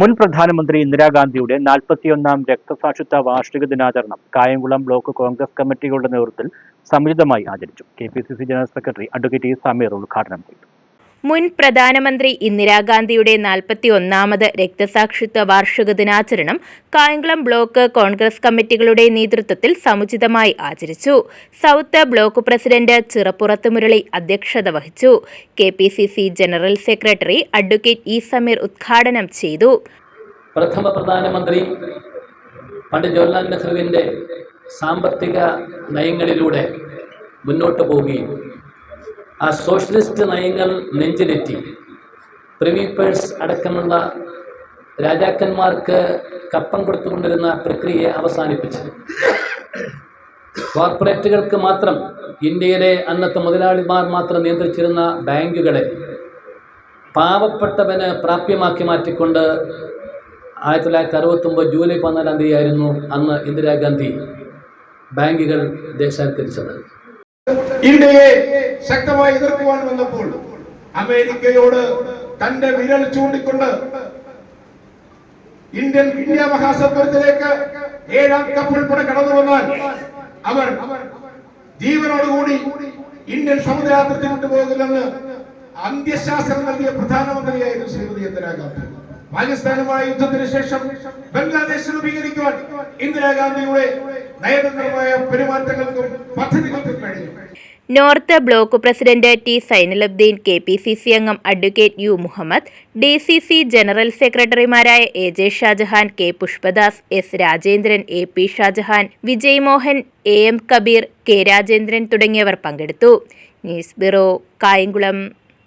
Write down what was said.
മുൻ പ്രധാനമന്ത്രി ഇന്ദിരാഗാന്ധിയുടെ നാൽപ്പത്തിയൊന്നാം രക്തസാക്ഷിത്വ വാർഷിക ദിനാചരണം കായംകുളം ബ്ലോക്ക് കോൺഗ്രസ് കമ്മിറ്റികളുടെ നേതൃത്വത്തിൽ സമുചിതമായി ആചരിച്ചു. K general secretary advocate Sameer ഉദ്ഘാടനം ചെയ്തു. മുൻ പ്രധാനമന്ത്രി ഇന്ദിരാഗാന്ധിയുടെ നാൽപ്പത്തി ഒന്നാമത് രക്തസാക്ഷിത്വ വാർഷിക ദിനാചരണം കായംകുളം ബ്ലോക്ക് കോൺഗ്രസ് കമ്മിറ്റികളുടെ നേതൃത്വത്തിൽ സമുചിതമായി ആചരിച്ചു. South block president Chirappurath Murali അധ്യക്ഷത വഹിച്ചു. K general secretary advocate E Sameer ഉദ്ഘാടനം ചെയ്തു. പ്രഥമ പ്രധാനമന്ത്രി പണ്ഡിറ്റ് ജവഹർലാൽ നെഹ്റുവിന്റെ സാമ്പത്തിക നയങ്ങളിലൂടെ മുന്നോട്ട് പോവുകയും ആ സോഷ്യലിസ്റ്റ് നയങ്ങൾ നെഞ്ചിലെത്തി. പ്രിവീപ്പേഴ്സ് അടക്കമുള്ള രാജാക്കന്മാർക്ക് കപ്പം കൊടുത്തുകൊണ്ടിരുന്ന പ്രക്രിയയെ അവസാനിപ്പിച്ചു. കോർപ്പറേറ്റുകൾക്ക് മാത്രം ഇന്ത്യയിലെ അന്നത്തെ മുതലാളിമാർ മാത്രം നിയന്ത്രിച്ചിരുന്ന ബാങ്കുകളെ പാവപ്പെട്ടവന് പ്രാപ്യമാക്കി മാറ്റിക്കൊണ്ട് ആയിരത്തി തൊള്ളായിരത്തി അറുപത്തൊമ്പത് ജൂലൈ പതിനാലാം തീയതി ആയിരുന്നു അന്ന് ഇന്ദിരാഗാന്ധി ബാങ്കുകൾ ദേശാൽക്കരിച്ചത് ഇന്ത്യയെ ശക്തമായി എതിർക്കുവാൻ വന്നപ്പോൾ അമേരിക്കയോട് തന്റെ വിരൽ ചൂണ്ടിക്കൊണ്ട് ഇന്ത്യൻ ഇന്ത്യ മഹാസമുദ്രത്തിലേക്ക് ഏഴാം കപ്പൽപ്പട കടന്നു വന്നാൽ അവർ ജീവനോടുകൂടി ഇന്ത്യൻ സമുദ്രയാത്രത്തിൽ വിട്ടുപോകില്ലെന്ന് അന്ത്യശാസ്ത്രം നൽകിയ പ്രധാനമന്ത്രിയായിരുന്നു ശ്രീമതി ഇന്ദിരാഗാന്ധി. പാകിസ്ഥാനുമായി യുദ്ധത്തിന് ശേഷം ബംഗ്ലാദേശ് രൂപീകരിക്കുവാൻ ഇന്ദിരാഗാന്ധിയുടെ നയതന്ത്രമായ പെരുമാറ്റങ്ങൾക്കും പദ്ധതികൾക്കും കഴിഞ്ഞു. North block president T Sainulabdeen K P C C അംഗം advocate U Muhammad D C C general സെക്രട്ടറിമാരായ A J Shajahan K Pushpadas S Rajendran A P Shajahan Vijay Mohan A M Kabeer K Rajendran തുടങ്ങിയവർ പങ്കെടുത്തു. News bureau Kayamkulam.